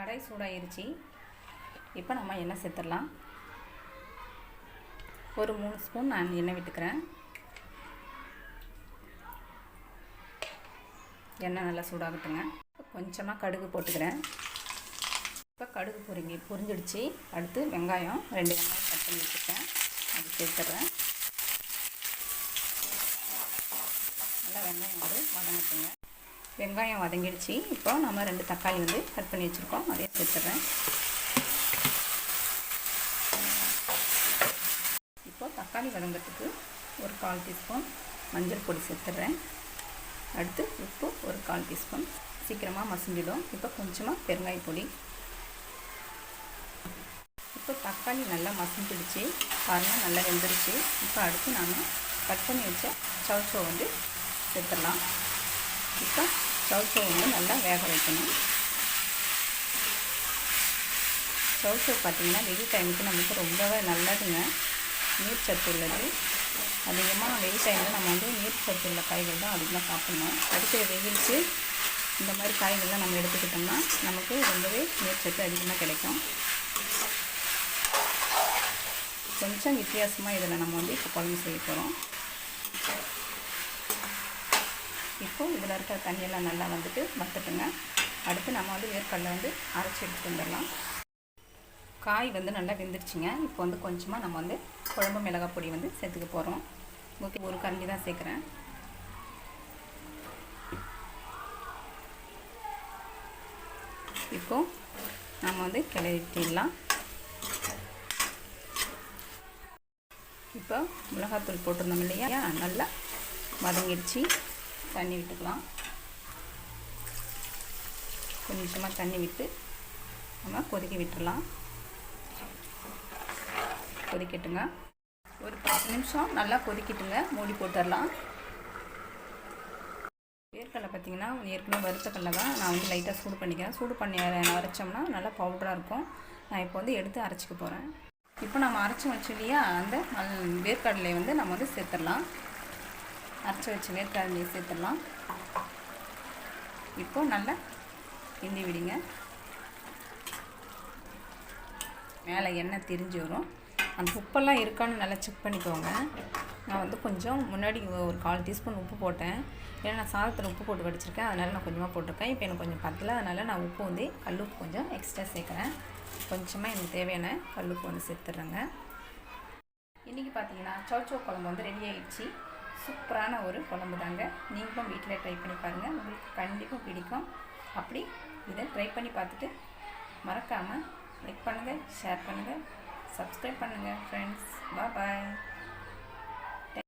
கடாய் சூடாயிருச்சு. இப்போ நம்ம எண்ணெய் சேர்த்துடலாம். ஒரு மூணு ஸ்பூன் நான் எண்ணெய் விட்டுக்கிறேன். எண்ணெய் நல்லா சூடாகட்டுங்க. கொஞ்சமாக கடுகு போட்டுக்கிறேன். இப்போ கடுகு பொரிங்கி பொரிஞ்சிடுச்சு. அடுத்து வெங்காயம் ரெண்டு வெங்காயம் கட் பண்ணி வச்சுருக்கேன். அது சேர்த்துட்றேன். நல்லா வெங்காயம் வந்து வதங்கட்டுங்க. வெங்காயம் வதங்கிடுச்சு. இப்போ நம்ம ரெண்டு தக்காளி வந்து கட் பண்ணி வச்சுருக்கோம். அதையும் சேர்த்துட்றேன். இப்போது தக்காளி வதங்கிறதுக்கு ஒரு கால் டீஸ்பூன் மஞ்சள் பொடி சேர்த்துட்றேன். அடுத்து உப்பு ஒரு கால் டீஸ்பூன். சீக்கிரமாக மசிஞ்சிடும். இப்போ கொஞ்சமாக பெருங்காய பொடி. இப்போ தக்காளி நல்லா மசிஞ்சிடுச்சு. பாருங்கள் நல்லா வெந்துருச்சு. இப்போ அடுத்து நாம் கட் பண்ணி வச்ச சவுச்சோ வந்து சேர்த்துடலாம். இப்போ சவுச்சோ வந்து நல்லா வேக வைக்கணும். சவுச்சோ பார்த்திங்கன்னா வெயில் டைமுக்கு நமக்கு ரொம்பவே நல்லதுங்க. நீர் சத்து உள்ளது. அதிகமாக வெயில் டைமில் நம்ம வந்து நீர் சத்து உள்ள காய்கள் தான் அதிகமாக சாப்பிட்ணும். அடிக்கிற வெயிலுக்கு இந்த மாதிரி காய்கள்லாம் நம்ம எடுத்துக்கிட்டோம்னா நமக்கு ரொம்பவே நீர் சத்து அதிகமாக கிடைக்கும். கொஞ்சம் வித்தியாசமாக இதில் நம்ம வந்து இப்போ குழம்பு செய்ய போகிறோம் இப்போது இதில் இருக்கிற தண்ணியெல்லாம் நல்லா வந்துட்டு வத்துட்டுங்க அடுத்து நம்ம வந்து வேர்க்கடலை வந்து அரைச்சி எடுத்துகிட்டு வந்துடலாம். காய் வந்து நல்லா வெந்துருச்சுங்க இப்போ வந்து கொஞ்சமாக நம்ம வந்து குழம்பு மிளகாய் பொடி வந்து சேர்த்துக்க போகிறோம் ஓகே ஒரு கரண்டி தான் சேர்க்குறேன். இப்போ நம்ம வந்து கிளறிட்டிடலாம். இப்போ மிளகாத்தூள் போட்டிருந்தோம் இல்லையா? நல்லா வதங்கிடுச்சு. தண்ணி விட்டுக்கலாம். கொஞ்சமாக தண்ணி விட்டு நம்ம கொதிக்க விட்டுடலாம் கொதிக்கட்டுங்க. ஒரு பத்து நிமிஷம் நல்லா கொதிக்கட்டுங்க. மூடி போட்டுடலாம் வேர்க்கடலை பார்த்தீங்கன்னா ஏற்கனவே வறுத்த கடலை தான் நான் வந்து லைட்டாக சூடு பண்ணிக்கிறேன். சூடு பண்ணி அரைச்சோம்னா நல்லா பவுடராக இருக்கும். நான் இப்போ வந்து எடுத்து அரைச்சிக்க போகிறேன் இப்போ நம்ம அரைச்சி வச்சு இல்லையா அந்த வேர்க்கடலை வந்து நம்ம வந்து சேர்த்துடலாம். அரைச்சி வச்ச வேர்க்கடலையை சேர்த்துடலாம். இப்போ நல்லா கிண்டி விடுங்க. மேலே எண்ணெய் திரிஞ்சு வரும். அந்த உப்பெல்லாம் இருக்கான்னு நல்லா செக் பண்ணிக்கோங்க. நான் வந்து கொஞ்சம் முன்னாடி ஒரு கால் டீஸ்பூன் உப்பு போட்டேன். ஏன்னா நான் சாதத்தில் உப்பு போட்டு வடிச்சிருக்கேன். அதனால் நான் கொஞ்சமாக போட்டிருக்கேன். இப்போ எனக்கு கொஞ்சம் பத்தல. அதனால் நான் உப்பு வந்து கல் உப்பு கொஞ்சம் எக்ஸ்ட்ரா சேர்க்குறேன். கொஞ்சமாக எனக்கு தேவையான கல் உப்பு வந்து சேர்த்துட்றேங்க. இன்றைக்கி பார்த்தீங்கன்னா சௌச்சோ குழம்பு வந்து ரெடி ஆகிடுச்சு சூப்பரான ஒரு குழம்பு தாங்க. நீங்களும் வீட்டில் ட்ரை பண்ணி பாருங்கள் உங்களுக்கு கண்டிப்பாக பிடிக்கும். அப்படி இதை ட்ரை பண்ணி பார்த்துட்டு மறக்காமல் லைக் பண்ணுங்கள் ஷேர் பண்ணுங்கள் சப்ஸ்கிரைப் பண்ணுங்கள் ஃப்ரெண்ட்ஸ் பாய்